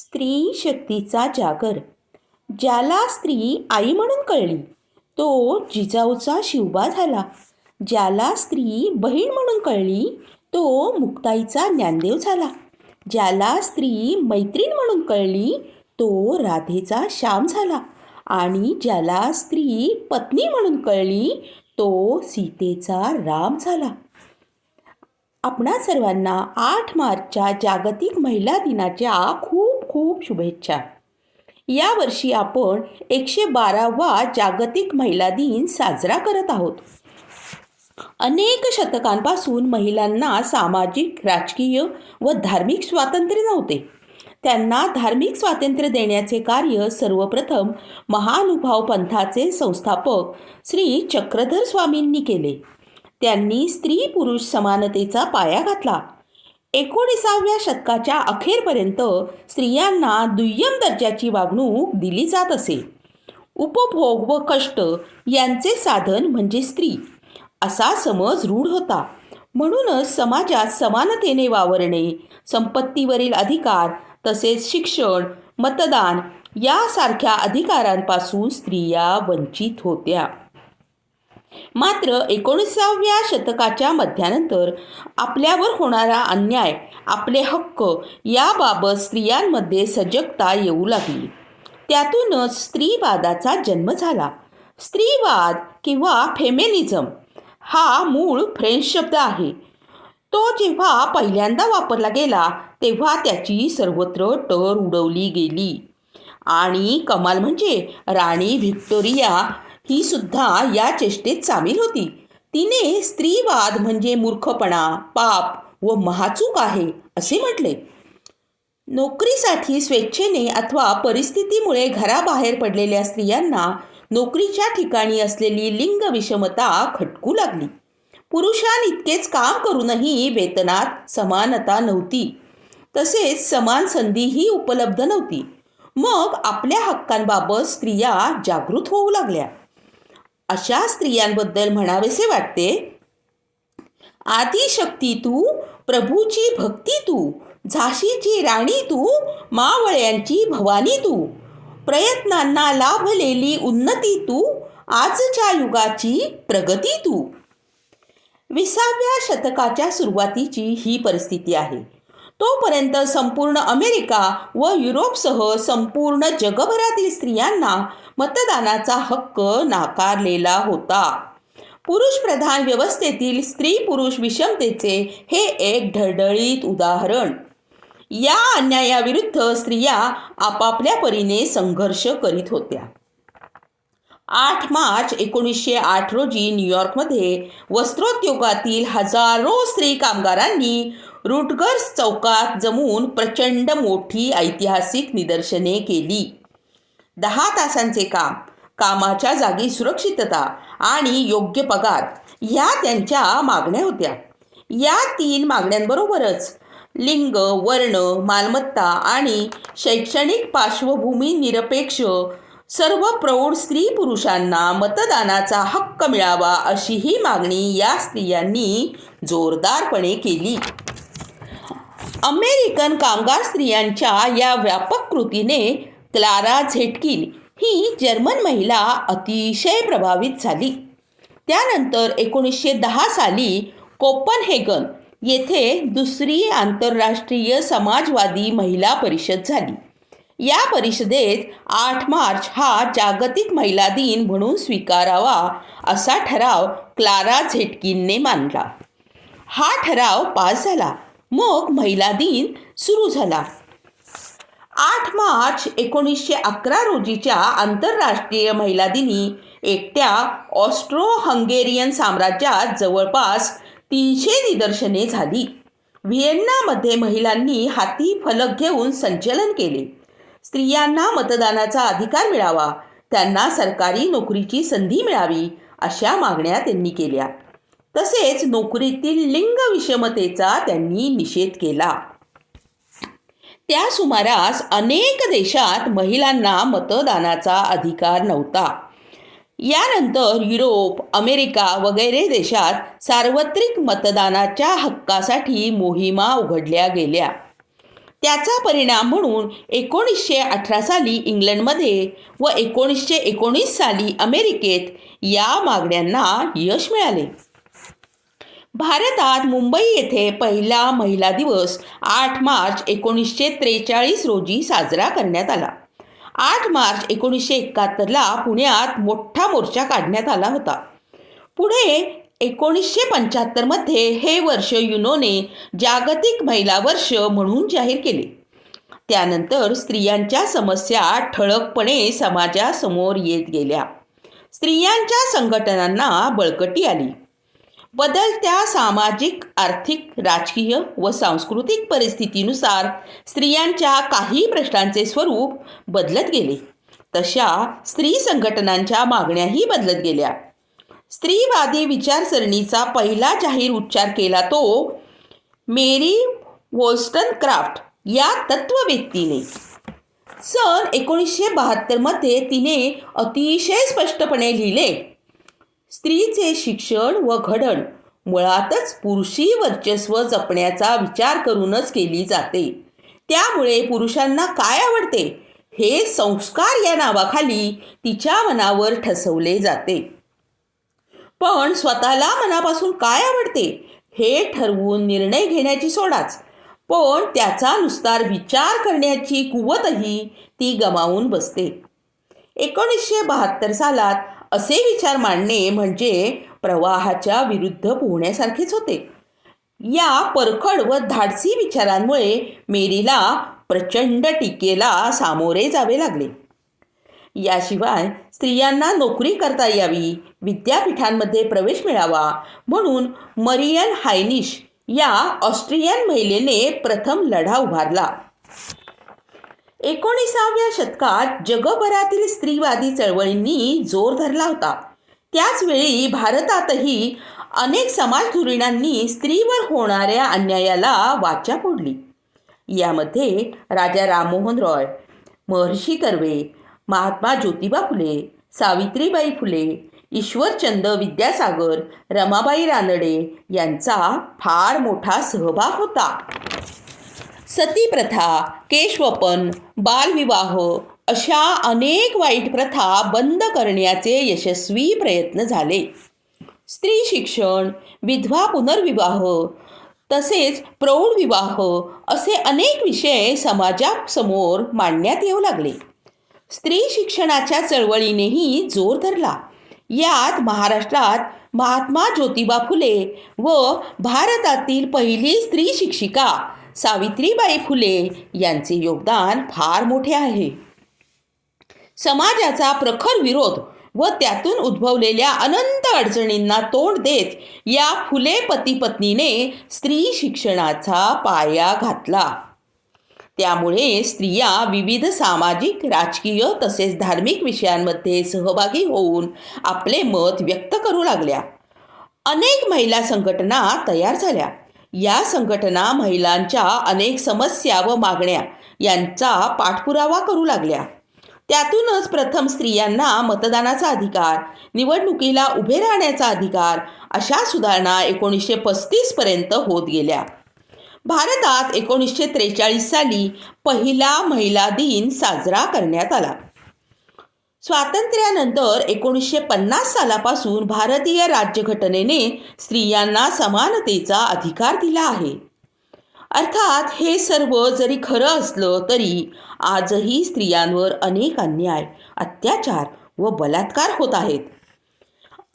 स्त्री शक्तीचा जागर. ज्याला स्त्री आई म्हणून कळली तो जिजाऊचा शिवबा झाला. ज्याला स्त्री बहीण म्हणून कळली तो मुक्ताईचा ज्ञानदेव झाला. ज्याला स्त्री मैत्रीण म्हणून कळली तो राधेचा श्याम झाला. आणि ज्याला स्त्री पत्नी म्हणून कळली तो सीतेचा राम झाला. आपणा सर्वांना आठ मार्चच्या जागतिक महिला दिनाच्या खूप खूप शुभेच्छा. यावर्षी आपण एकशे बारावा जागतिक महिला दिन साजरा करत आहोत. अनेक शतकांपासून महिलांना सामाजिक राजकीय व धार्मिक स्वातंत्र्य नव्हते. त्यांना धार्मिक स्वातंत्र्य देण्याचे कार्य सर्वप्रथम महानुभाव पंथाचे संस्थापक श्री चक्रधर स्वामींनी केले. त्यांनी स्त्री पुरुष समानतेचा पाया घातला. एकोणीसाव्या शतकाच्या अखेरपर्यंत स्त्रियांना दुय्यम दर्जाची वागणूक दिली जात असे. उपभोग व कष्ट यांचे साधन म्हणजे स्त्री. असा समज रूढ होता. म्हणूनच समाजात समानतेने वावरणे संपत्तीवरील अधिकार तसेच शिक्षण मतदान यासारख्या अधिकारांपासून स्त्रिया वंचित होत्या. मात्र एकोणीसाव्या शतकाच्या मध्यानंतर आपल्यावर होणारा अन्याय आपले हक्क याबाबत स्त्रियांमध्ये सजगता येऊ लागली. त्यातूनच स्त्रीवादाचा जन्म झाला. स्त्रीवाद किंवा फेमेनिझम हा मूळ फ्रेंच शब्द आहे. तो जेव्हा पहिल्यांदा वापरला गेला तेव्हा त्याची सर्वत्र टर उडवली गेली. आणि कमाल म्हणजे राणी व्हिक्टोरिया ही सुद्धा या चेष्टेत सामील होती. तिने स्त्रीवाद म्हणजे मूर्खपणा पाप व महाचूक आहे असे म्हटले. नोकरीसाठी स्वेच्छेने अथवा परिस्थितीमुळे घराबाहेर पडलेल्या स्त्रियांना नोकरीच्या ठिकाणी असलेली लिंग विषमता खटकू लागली. पुरुषांइतकेच काम करूनही वेतनात समानता नव्हती. तसेच समान संधीही उपलब्ध नव्हती. मग आपल्या हक्कांबाबत स्त्रिया जागृत होऊ लागल्या. अशा स्त्रियांबद्दल म्हणावेसे वाटते आदिशक्ती तू प्रभूची भक्ती तू झाशीची राणी तू मावळ्यांची भवानी तू प्रयत्नांना लाभलेली उन्नती तू आजच्या युगाची प्रगती तू. विसाव्या शतकाच्या सुरुवातीची ही परिस्थिती आहे. तोपर्यंत संपूर्ण अमेरिका व युरोपसह संपूर्ण जगभरातील स्त्रियांना मतदानाचा हक्क नाकारलेला होता. पुरुष प्रधान व्यवस्थेतील स्त्री पुरुष विषमतेचे हे एक ढळढळीत उदाहरण. या अन्यायाविरुद्ध स्त्रिया आपापल्या परीने संघर्ष करीत होत्या. आठ मार्च एकोणीसशे आठ रोजी न्यूयॉर्कमध्ये वस्त्रोद्योगातील हजारो स्त्री कामगारांनी रुटगर्स चौकात जमून प्रचंड मोठी ऐतिहासिक निदर्शने केली. दहा तासांचे काम कामाच्या जागी सुरक्षितता आणि योग्य पगार ह्या त्यांच्या मागण्या होत्या. या तीन मागण्यांबरोबरच लिंग वर्ण मालमत्ता आणि शैक्षणिक पार्श्वभूमी निरपेक्ष सर्व प्रौढ स्त्री पुरुषांना मतदानाचा हक्क मिळावा अशीही मागणी या स्त्रियांनी जोरदारपणे केली. अमेरिकन कामगार स्त्रियांच्या या व्यापक कृतीने क्लारा झेटकिन ही जर्मन महिला अतिशय प्रभावित झाली. त्यानंतर एकोणीसशे दहा साली कोपनहेगन येथे दुसरी आंतरराष्ट्रीय समाजवादी महिला परिषद झाली. या परिषदेत आठ मार्च हा जागतिक महिला दिन म्हणून स्वीकारावा असा ठराव क्लारा झेटकिनने मांडला हा ठराव पास झाला. मग महिला दिन सुरू झाला. आठ मार्च एकोणीसशे अकरा रोजीच्या आंतरराष्ट्रीय महिला दिनी एकट्या ऑस्ट्रो हंगेरियन साम्राज्यात जवळपास तीनशे निदर्शने झाली. व्हिएन्नामध्ये महिलांनी हाती फलक घेऊन संचलन केले. स्त्रियांना मतदानाचा अधिकार मिळावा त्यांना सरकारी नोकरीची संधी मिळावी अशा मागण्या त्यांनी केल्या. तसेच नोकरीतील लिंग विषमतेचा त्यांनी निषेध केला. त्या सुमारास अनेक देशात महिलांना मतदानाचा अधिकार नव्हता. यानंतर युरोप अमेरिका वगैरे देशात सार्वत्रिक मतदानाच्या हक्कासाठी मोहिमा उघडल्या गेल्या. त्याचा परिणाम म्हणून एकोणीसशे अठरा साली इंग्लंडमध्ये व एकोणीसशे एकोणीस साली अमेरिकेत या मागण्यांना यश मिळाले. भारतात मुंबई येथे पहिला महिला दिवस आठ मार्च एकोणीसशे त्रेचाळीस रोजी साजरा करण्यात आला. आठ मार्च एकोणीसशे एकाहत्तरला पुण्यात मोठा मोर्चा काढण्यात आला होता. पुढे एकोणीसशे पंच्याहत्तरमध्ये हे वर्ष युनोने जागतिक महिला वर्ष म्हणून जाहीर केले. त्यानंतर स्त्रियांच्या समस्या ठळकपणे समाजासमोर येत गेल्या. स्त्रियांच्या संघटनांना बळकटी आली. बदलत्या सामाजिक आर्थिक राजकीय व सांस्कृतिक परिस्थितीनुसार स्त्रियांच्या काही प्रश्नांचे स्वरूप बदलत गेले. तशा स्त्री संघटनांच्या मागण्याही बदलत गेल्या. स्त्रीवादी विचारसरणीचा पहिला जाहीर उच्चार केला तो मेरी वोल्स्टनक्राफ्ट या तत्वव्यक्तीने सन एकोणीसशे बहात्तरमध्ये तिने अतिशय स्पष्टपणे लिहिले स्त्रीचे शिक्षण व घडण मुळातच पुरुषी वर्चस्व जपण्याचा विचार करूनच केली जाते. त्यामुळे पुरुषांना काय आवडते? हे संस्कार या नावाखाली तिच्या मनावर ठसवले जाते. पण स्वतःला मनापासून काय आवडते? हे ठरवून निर्णय घेण्याची सोडाच. पण त्याचा नुसतार विचार करण्याची कुवतही ती गमावून बसते. एकोणीसशे बहात्तर सालात असे विचार मांडणे म्हणजे प्रवाहाच्या विरुद्ध पोहण्यासारखेच होते. या परखड व धाडसी विचारांमुळे मेरीला प्रचंड टीकेला सामोरे जावे लागले. याशिवाय स्त्रियांना नोकरी करता यावी विद्यापीठांमध्ये प्रवेश मिळावा म्हणून मरियन हायनिश या ऑस्ट्रियन महिलेने प्रथम लढा उभारला. एकोणीसाव्या शतकात जगभरातील स्त्रीवादी चळवळींनी जोर धरला होता. त्याचवेळी भारतातही अनेक समाजधुरीणांनी स्त्रीवर होणाऱ्या अन्यायाला वाचा फोडली. यामध्ये राजा राममोहन रॉय महर्षी कर्वे महात्मा ज्योतिबा फुले सावित्रीबाई फुले ईश्वरचंद विद्यासागर रमाबाई रानडे यांचा फार मोठा सहभाग होता. सती प्रथा केशवपन बालविवाह अशा अनेक वाईट प्रथा बंद करण्याचे यशस्वी प्रयत्न झाले. स्त्री शिक्षण विधवा पुनर्विवाह तसेच प्रौढ विवाह असे अनेक विषय समाजासमोर मांडण्यात येऊ लागले. स्त्री शिक्षणाच्या चळवळीनेही जोर धरला. यात महाराष्ट्रात महात्मा ज्योतिबा फुले व भारतातील पहिली स्त्री शिक्षिका सावित्रीबाई फुले यांचे योगदान फार मोठे आहे. समाजाचा प्रखर विरोध व त्यातून उद्भवलेल्या अनंत अडचणींना तोंड देत या फुले पती पत्नीने स्त्री शिक्षणाचा पाया घातला. त्यामुळे स्त्रिया विविध सामाजिक राजकीय तसेच धार्मिक विषयांमध्ये सहभागी होऊन आपले मत व्यक्त करू लागल्या. अनेक महिला संघटना तयार झाल्या. या संघटना महिलांच्या अनेक समस्या व मागण्या यांचा पाठपुरावा करू लागल्या. त्यातूनच प्रथम स्त्रियांना मतदानाचा अधिकार निवडणुकीला उभे राहण्याचा अधिकार अशा सुधारणा एकोणीसशे पस्तीसपर्यंत होत गेल्या. भारतात एकोणीसशे त्रेचाळीस साली पहिला महिला दिन साजरा करण्यात आला. स्वातंत्र्यानंतर एकोणीसशे पन्नास सालापासून भारतीय राज्यघटनेने स्त्रियांना समानतेचा अधिकार दिला आहे. अर्थात हे सर्व जरी खरं असलं तरी आजही स्त्रियांवर अनेक अन्याय अत्याचार व बलात्कार होत आहेत.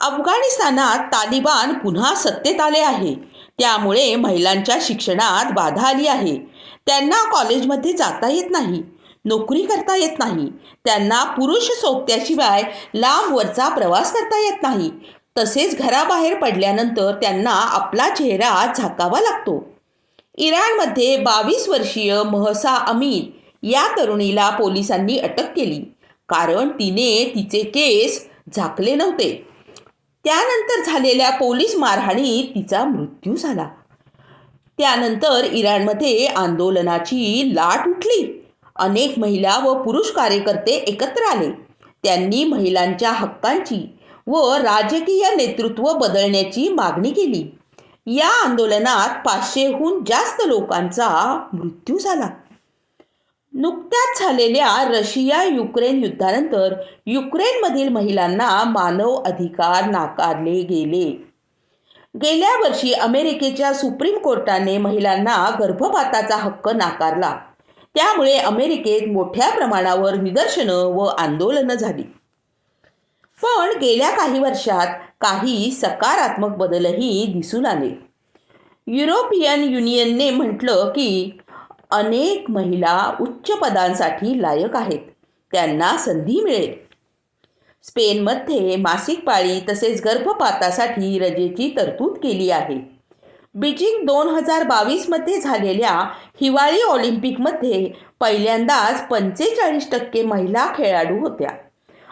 अफगाणिस्तानात तालिबान पुन्हा सत्तेत आले आहे. त्यामुळे महिलांच्या शिक्षणात बाधा आली आहे. त्यांना कॉलेजमध्ये जाता येत नाही. नोकरी करता येत नाही. त्यांना पुरुष सोबत्याशिवाय लांबवरचा प्रवास करता येत नाही. तसेच घराबाहेर पडल्यानंतर त्यांना आपला चेहरा झाकावा लागतो. इराणमध्ये बावीस वर्षीय महसा अमीर या तरुणीला पोलिसांनी अटक केली. कारण तिने तिचे केस झाकले नव्हते. त्यानंतर झालेल्या पोलीस मारहाणीत तिचा मृत्यू झाला. त्यानंतर इराणमध्ये आंदोलनाची लाट उठली. अनेक महिला व पुरुष कार्यकर्ते एकत्र आले. त्यांनी महिलांच्या हक्कांची व राजकीय नेतृत्व बदलण्याची मागणी केली. या आंदोलनात पाचशेहून जास्त लोकांचा मृत्यू झाला. नुकत्याच झालेल्या रशिया युक्रेन युद्धानंतर युक्रेनमधील महिलांना मानव अधिकार नाकारले गेले. गेल्या वर्षी अमेरिकेच्या सुप्रीम कोर्टाने महिलांना गर्भपाताचा हक्क नाकारला. त्यामुळे अमेरिकेत मोठ्या प्रमाणावर निदर्शनं व आंदोलनं झाली. पण गेल्या काही वर्षात काही सकारात्मक बदलही दिसून आले. युरोपियन युनियनने म्हटलं की अनेक महिला उच्च पदांसाठी लायक आहेत. त्यांना संधी मिळेल. स्पेनमध्ये मासिक पाळी तसेच गर्भपातासाठी रजेची तरतूद केली आहे. बीजिंग दोन हजार बावीसमध्ये झालेल्या हिवाळी ऑलिम्पिकमध्ये पहिल्यांदाच पंचेचाळीस टक्के महिला खेळाडू होत्या.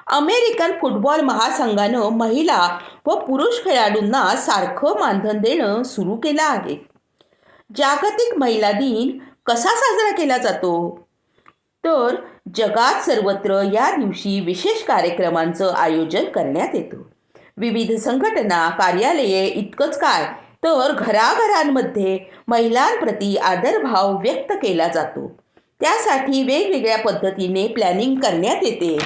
अमेरिकन फुटबॉल महासंघानं महिला व पुरुष खेळाडूंना सारखं मानधन देणं सुरू केलं आहे. जागतिक महिला दिन कसा साजरा केला जातो? तर जगात सर्वत्र या दिवशी विशेष कार्यक्रमांचं आयोजन करण्यात येतं. विविध संघटना कार्यालये इतकंच काय तर घराघरांमध्ये महिलांप्रती आदरभाव व्यक्त केला जातो. त्यासाठी वेगवेगळ्या पद्धतीने प्लॅनिंग करण्यात येते.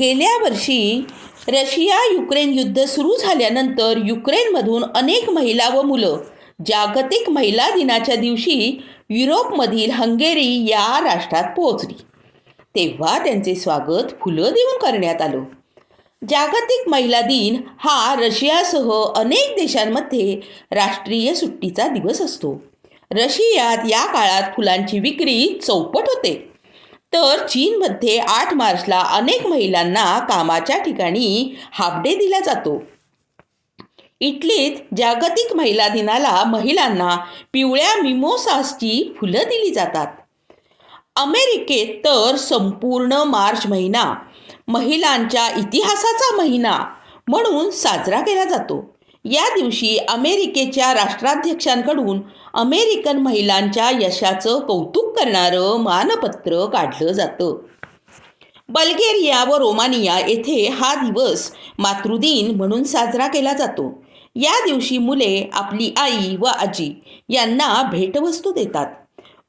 गेल्या वर्षी रशिया युक्रेन युद्ध सुरू झाल्यानंतर युक्रेनमधून अनेक महिला व मुलं जागतिक महिला दिनाच्या दिवशी युरोपमधील हंगेरी या राष्ट्रात पोहोचली. तेव्हा त्यांचे स्वागत फुलं देऊन करण्यात आलं. जागतिक महिला दिन हा रशियासह अनेक देशांमध्ये राष्ट्रीय सुट्टीचा दिवस असतो. रशियात या काळात फुलांची विक्री चौपट होते. तर चीनमध्ये आठ मार्चला अनेक महिलांना कामाच्या ठिकाणी हाफडे दिला जातो. इटलीत जागतिक महिला दिनाला महिलांना पिवळ्या मिमोसासची फुलं दिली जातात. अमेरिकेत तर संपूर्ण मार्च महिना महिलांच्या इतिहासाचा महिना म्हणून साजरा केला जातो. या दिवशी अमेरिकेच्या राष्ट्राध्यक्षांकडून अमेरिकन महिलांच्या यशाचं कौतुक करणारं मानपत्र काढलं जातं. बल्गेरिया व रोमानिया येथे हा दिवस मातृदिन म्हणून साजरा केला जातो. या दिवशी मुले आपली आई व आजी यांना भेटवस्तू देतात.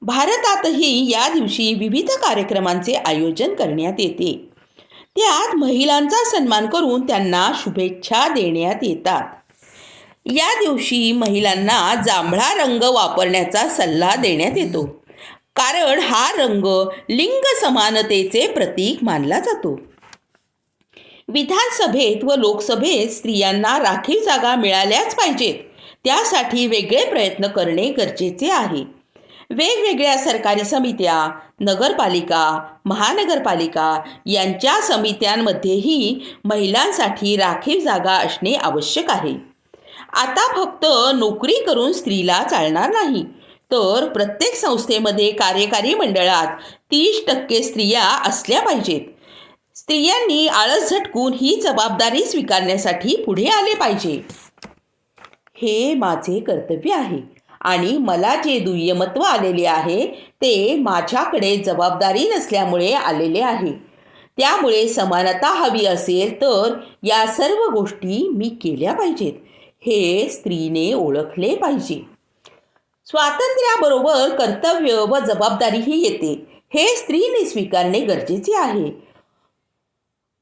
भारतातही या दिवशी विविध कार्यक्रमांचे आयोजन करण्यात येते. त्यात महिलांचा सन्मान करून त्यांना शुभेच्छा देण्यात येतात. या दिवशी महिलांना जांभळा रंग वापरण्याचा सल्ला देण्यात येतो. कारण हा रंग लिंग समानतेचे प्रतीक मानला जातो. विधानसभेत व लोकसभेत स्त्रियांना राखीव जागा मिळाल्याच पाहिजेत. त्यासाठी वेगळे प्रयत्न करणे गरजेचे आहे. वेगवेगळ्या सरकारी समित्या नगरपालिका महानगरपालिका यांच्या समित्यांमध्येही महिलांसाठी राखीव जागा असणे आवश्यक आहे. आता फक्त नोकरी करून स्त्रीला चालणार नाही तर प्रत्येक संस्थेमध्ये कार्यकारी मंडळात तीस टक्के स्त्रिया असल्या पाहिजेत. स्त्रियांनी आळस झटकून ही जबाबदारी स्वीकारण्यासाठी पुढे आले पाहिजे. हे माझे कर्तव्य आहे. आणि मला जे दुय्यमत्व आलेले आहे ते माझ्याकडे जबाबदारी नसल्यामुळे आलेले आहे. त्यामुळे समानता हवी असेल तर या सर्व गोष्टी मी केल्या पाहिजेत. हे स्त्रीने ओळखले पाहिजे. स्वातंत्र्याबरोबर कर्तव्य व जबाबदारीही येते. हे स्त्रीने स्वीकारणे गरजेचे आहे.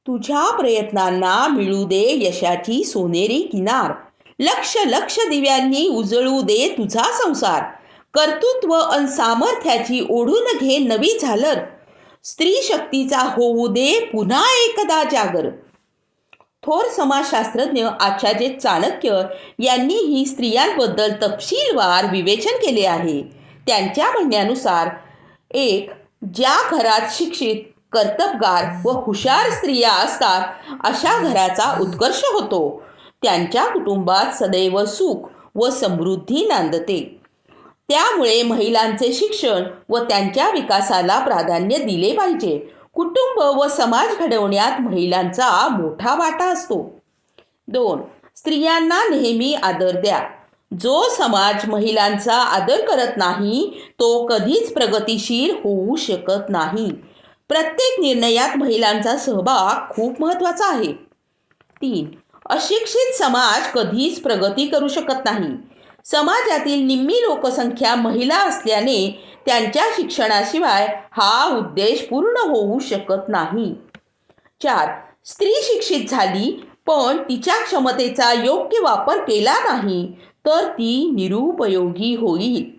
तुझ्या प्रयत्नांना मिळू दे यशाची सोनेरी किनार. लक्ष लक्ष दिव्यांनी उजळू दे तुझा संसार. कर्तृत्व अन सामर्थ्याची ओढून घे नवी झालर. स्त्री शक्तीचा होऊ दे पुन्हा एकदा जागर. थोर समाजशास्त्रज्ञ आचार्य चाणक्य यांनीही स्त्रियांबद्दल तपशीलवार विवेचन केले आहे. त्यांच्या म्हणण्यानुसार एक ज्या घरात शिक्षित कर्तबगार व हुशार स्त्रिया असतात अशा घराचा उत्कर्ष होतो. त्यांच्या कुटुंबात सदैव सुख व समृद्धी नांदते. त्यामुळे महिलांचे शिक्षण व त्यांच्या विकासाला प्राधान्य दिले पाहिजे. कुटुंब व समाज घडवण्यात महिलांचा मोठा वाटा असतो. दोन स्त्रियांना नेहमी आदर द्या. जो समाज महिलांचा आदर करत नाही तो कधीच प्रगतिशील होऊ शकत नाही. प्रत्येक निर्णयात महिलांचा सहभाग खूप महत्त्वाचा आहे. तीन अशिक्षित समाज कधीच प्रगती करू शकत नाही. समाजातील निम्मी लोकसंख्या महिला असल्याने त्यांच्या शिक्षणाशिवाय हा उद्देश पूर्ण होऊ शकत नाही. चार स्त्री शिक्षित झाली पण तिच्या क्षमतेचा योग्य वापर केला नाही तर ती निरुपयोगी होईल.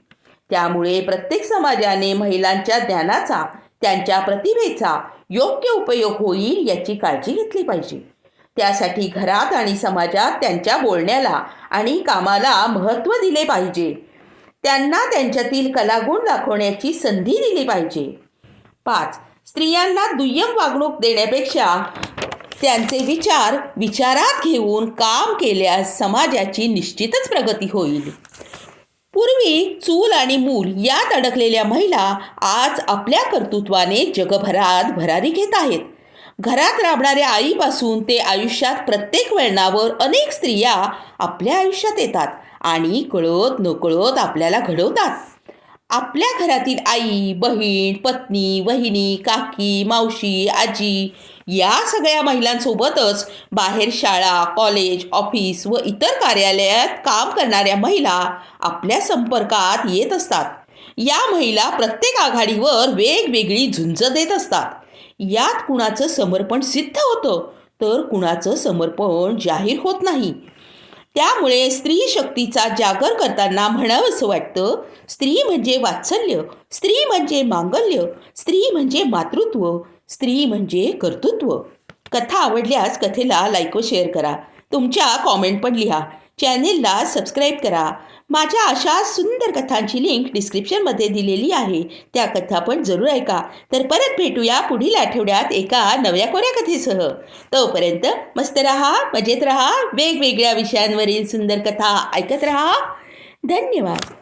त्यामुळे प्रत्येक समाजाने महिलांच्या ज्ञानाचा त्यांच्या प्रतिभेचा योग्य उपयोग होईल याची काळजी घेतली पाहिजे. त्यासाठी घरात आणि समाजात त्यांच्या बोलण्याला आणि कामाला महत्त्व दिले पाहिजे. त्यांना त्यांच्यातील कलागुण दाखवण्याची संधी दिली पाहिजे. पाच स्त्रियांना दुय्यम वागणूक देण्यापेक्षा त्यांचे विचार विचारात घेऊन काम केल्यास समाजाची निश्चितच प्रगती होईल. पूर्वी चूल आणि मूल यात अडकलेल्या महिला आज आपल्या कर्तृत्वाने जगभरात भरारी घेत आहेत. घरात राबणाऱ्या आईपासून ते आयुष्यात प्रत्येक वळणावर अनेक स्त्रिया आपल्या आयुष्यात येतात आणि कळत नकळत आपल्याला घडवतात. आपल्या घरातील आई बहीण पत्नी वहिनी काकी मावशी आजी या सगळ्या महिलांसोबतच बाहेर शाळा कॉलेज ऑफिस व इतर कार्यालयात काम करणाऱ्या महिला आपल्या संपर्कात येत असतात. या महिला प्रत्येक आघाडीवर वेगवेगळी झुंज देत असतात. यात कुणाचं समर्पण सिद्ध होतं तर कुणाचं समर्पण जाहीर होत नाही. त्यामुळे स्त्री शक्तीचा जागर करताना म्हणावंसं वाटतं स्त्री म्हणजे वात्सल्य स्त्री म्हणजे मांगल्य स्त्री म्हणजे मातृत्व स्त्री म्हणजे कर्तृत्व. कथा आवडल्यास कथेला लाईक व शेअर करा. तुमच्या कॉमेंट पण लिहा. चॅनेलला सबस्क्राईब करा. माझ्या अशा सुंदर कथांची लिंक डिस्क्रिप्शनमध्ये दिलेली आहे. त्या कथा पण जरूर ऐका. तर परत भेटूया पुढील आठवड्यात एका नव्या कोऱ्या कथेसह. तोपर्यंत मस्त रहा मजेत रहा वेगवेगळ्या विषयांवरील सुंदर कथा ऐकत रहा. धन्यवाद.